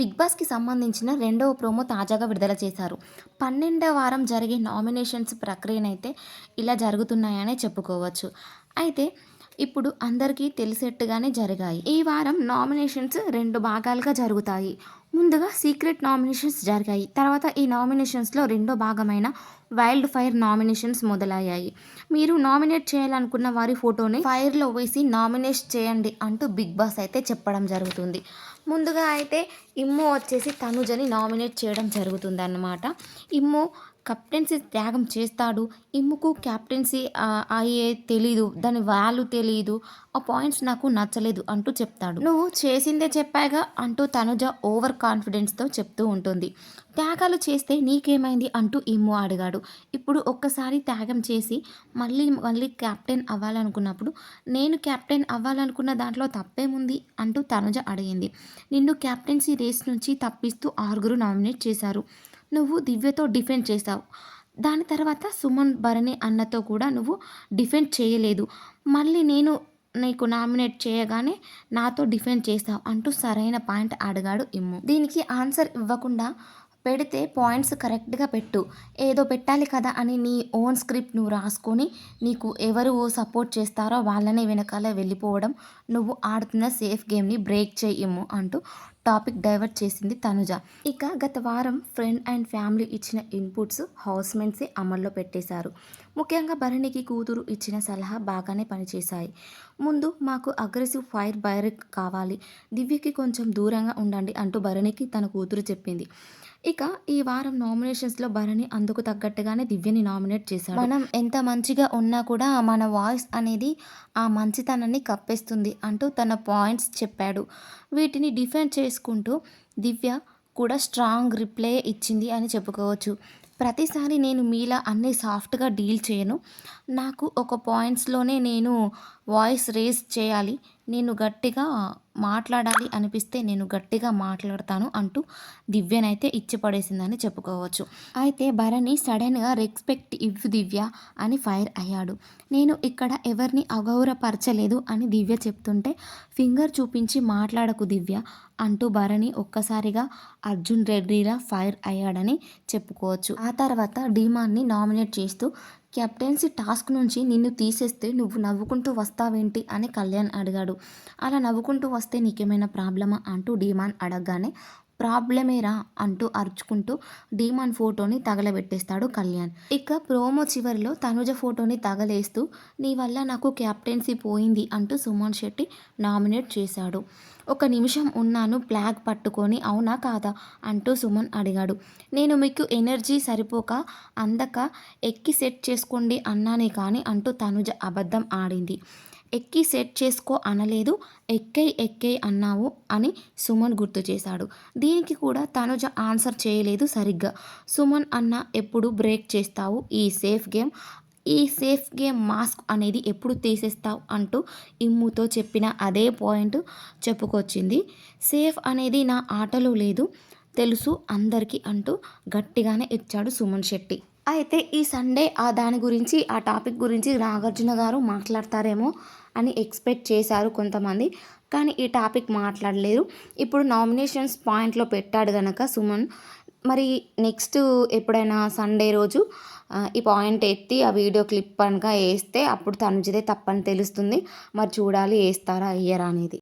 Big బాస్కి సంబంధించిన రెండవ ప్రోమో తాజాగా విడుదల చేశారు. పన్నెండవ వారం జరిగే నామినేషన్స్ ప్రక్రియనైతే ఇలా జరుగుతున్నాయనే చెప్పుకోవచ్చు. అయితే ఇప్పుడు అందరికీ తెలిసేట్టుగానే జరిగాయి. ఈ వారం నామినేషన్స్ రెండు భాగాలుగా జరుగుతాయి. ముందుగా సీక్రెట్ నామినేషన్స్ జరిగాయి. తర్వాత ఈ నామినేషన్స్లో రెండో భాగమైన వైల్డ్ ఫైర్ నామినేషన్స్ మొదలయ్యాయి. మీరు నామినేట్ చేయాలనుకున్న వారి ఫోటోని ఫైర్లో వేసి నామినేట్ చేయండి అంటూ బిగ్ బాస్ అయితే చెప్పడం జరుగుతుంది. ముందుగా అయితే ఇమ్ము వచ్చేసి తనుజని నామినేట్ చేయడం జరుగుతుంది అన్నమాట ఇమ్ము కెప్టెన్సీ త్యాగం చేస్తాడు. ఇమ్ముకు కెప్టెన్సీ అయ్యే తెలీదు. దాని వాల్యూ తెలియదు ఆ పాయింట్స్ నాకు నచ్చలేదు అంటూ చెప్తాడు. నువ్వు చేసిందే చెప్పాగా అంటూ తనుజ ఓవర్ కాన్ఫిడెన్స్తో చెప్తూ ఉంటుంది. త్యాగాలు చేస్తే నీకేమైంది అంటూ ఇమ్ము అడిగాడు. ఇప్పుడు ఒక్కసారి త్యాగం చేసి మళ్ళీ మళ్ళీ కెప్టెన్ అవ్వాలనుకున్నప్పుడు నేను కెప్టెన్ అవ్వాలనుకున్న దాంట్లో తప్పేముంది అంటూ తనుజ అడిగింది. నిన్ను కెప్టెన్సీ రేస్ నుంచి తప్పిస్తూ ఆరుగురు నామినేట్ చేశారు. నువ్వు దివ్యతో డిఫెండ్ చేసావు దాని తర్వాత సుమన్ భరణి అన్నతో కూడా నువ్వు డిఫెండ్ చేయలేదు. మళ్ళీ నేను నీకు నామినేట్ చేయగానే నాతో డిఫెండ్ చేస్తావు అంటూ సరైన పాయింట్ అడిగాడు ఇమ్ము. దీనికి ఆన్సర్ ఇవ్వకుండా పెడితే పాయింట్స్ కరెక్ట్గా పెట్టు. ఏదో పెట్టాలి కదా అని నీ ఓన్ స్క్రిప్ట్ నువ్వు రాసుకొని నీకు ఎవరు సపోర్ట్ చేస్తారో వాళ్ళనే వెనకాల వెళ్ళిపోవడం నువ్వు ఆడుతున్న సేఫ్ గేమ్ని బ్రేక్ చేయము అంటూ టాపిక్ డైవర్ట్ చేసింది తనుజ. ఇక గత వారం ఫ్రెండ్ అండ్ ఫ్యామిలీ ఇచ్చిన ఇన్పుట్స్ హౌస్మెంట్సే అమల్లో పెట్టేశారు. ముఖ్యంగా భరణికి కూతురు ఇచ్చిన సలహా బాగానే పనిచేశాయి. ముందు మాకు అగ్రెసివ్ ఫైర్ బైర్ కావాలి. దివ్యకి కొంచెం దూరంగా ఉండండి అంటూ భరణికి తన కూతురు చెప్పింది. ఇక ఈ వారం నామినేషన్స్లో భరణి అందుకు తగ్గట్టుగానే దివ్యని నామినేట్ చేశాడు. మనం ఎంత మంచిగా ఉన్నా కూడా మన వాయిస్ అనేది ఆ మంచితనాన్ని కప్పేస్తుంది అంటూ తన పాయింట్స్ చెప్పాడు. వీటిని డిఫెండ్ చేసుకుంటూ దివ్య కూడా స్ట్రాంగ్ రిప్లై ఇచ్చింది అని చెప్పుకోవచ్చు. ప్రతిసారి నేను మీలా అన్నీ సాఫ్ట్గా డీల్ చేయను. నాకు ఒక పాయింట్స్లోనే నేను వాయిస్ రేస్ చేయాలి. నేను గట్టిగా మాట్లాడాలి అనిపిస్తే నేను గట్టిగా మాట్లాడతాను అంటూ దివ్యనైతే ఇచ్చి పడేసిందని చెప్పుకోవచ్చు. అయితే భరణి సడన్గా రెస్పెక్ట్ ఇవ్వు దివ్య అని ఫైర్ అయ్యాడు. నేను ఇక్కడ ఎవరిని అగౌరవపరచలేదు అని దివ్య చెప్తుంటే ఫింగర్ చూపించి మాట్లాడకు దివ్య అంటూ భరణి ఒక్కసారిగా అర్జున్ రెడ్డిలా ఫైర్ అయ్యాడని చెప్పుకోవచ్చు. ఆ తర్వాత డీమాన్ని నామినేట్ చేస్తూ కెప్టెన్సీ టాస్క్ నుంచి నిన్ను తీసేస్తే నువ్వు నవ్వుకుంటూ వస్తావేంటి అని కళ్యాణ్ అడిగాడు. అలా నవ్వుకుంటూ వస్తే నీకేమైనా ప్రాబ్లమా? అంటూ డీమాన్ అడగగానే ప్రాబ్లమేరా అంటూ అరుచుకుంటూ డీమాన్ ఫోటోని తగలబెట్టేస్తాడు కళ్యాణ్. ఇక ప్రోమో చివరిలో తనుజ ఫోటోని తగలేస్తూ నీ వల్ల నాకు క్యాప్టెన్సీ పోయింది అంటూ సుమన్ శెట్టి నామినేట్ చేశాడు. ఒక నిమిషం ఉన్నాను ప్లాగ్ పట్టుకొని అవునా కాదా అంటూ సుమన్ అడిగాడు. నేను మీకు ఎనర్జీ సరిపోక అందక ఎక్కి సెట్ చేసుకోండి అన్నానే కానీ అంటూ తనుజ అబద్ధం ఆడింది. ఎక్కి సెట్ చేసుకో అనలేదు. ఎక్కై ఎక్కై అన్నావు అని సుమన్ గుర్తు చేశాడు. దీనికి కూడా తనుజ ఆన్సర్ చేయలేదు సరిగ్గా. సుమన్ అన్న ఎప్పుడు బ్రేక్ చేస్తావు? ఈ సేఫ్ గేమ్ ఈ సేఫ్ గేమ్ మాస్క్ అనేది ఎప్పుడు తీసేస్తావు అంటూ ఇమ్ముతో చెప్పిన అదే పాయింట్ చెప్పుకొచ్చింది. సేఫ్ అనేది నా ఆటలో లేదు తెలుసు అందరికీ అంటూ గట్టిగానే ఇచ్చాడు సుమన్ శెట్టి. అయితే ఈ సండే ఆ దాని గురించి ఆ టాపిక్ గురించి నాగార్జున గారు మాట్లాడతారేమో అని ఎక్స్పెక్ట్ చేశారు కొంతమంది. కానీ ఈ టాపిక్ మాట్లాడలేరు. ఇప్పుడు నామినేషన్స్ పాయింట్లో పెట్టాడు కనుక సుమన్. మరి నెక్స్ట్ ఎప్పుడైనా సండే రోజు ఈ పాయింట్ ఎత్తి ఆ వీడియో క్లిప్ కనుక వేస్తే అప్పుడు తనుజదే తప్పని తెలుస్తుంది. మరి చూడాలి వేస్తారా అయ్యరా అనేది.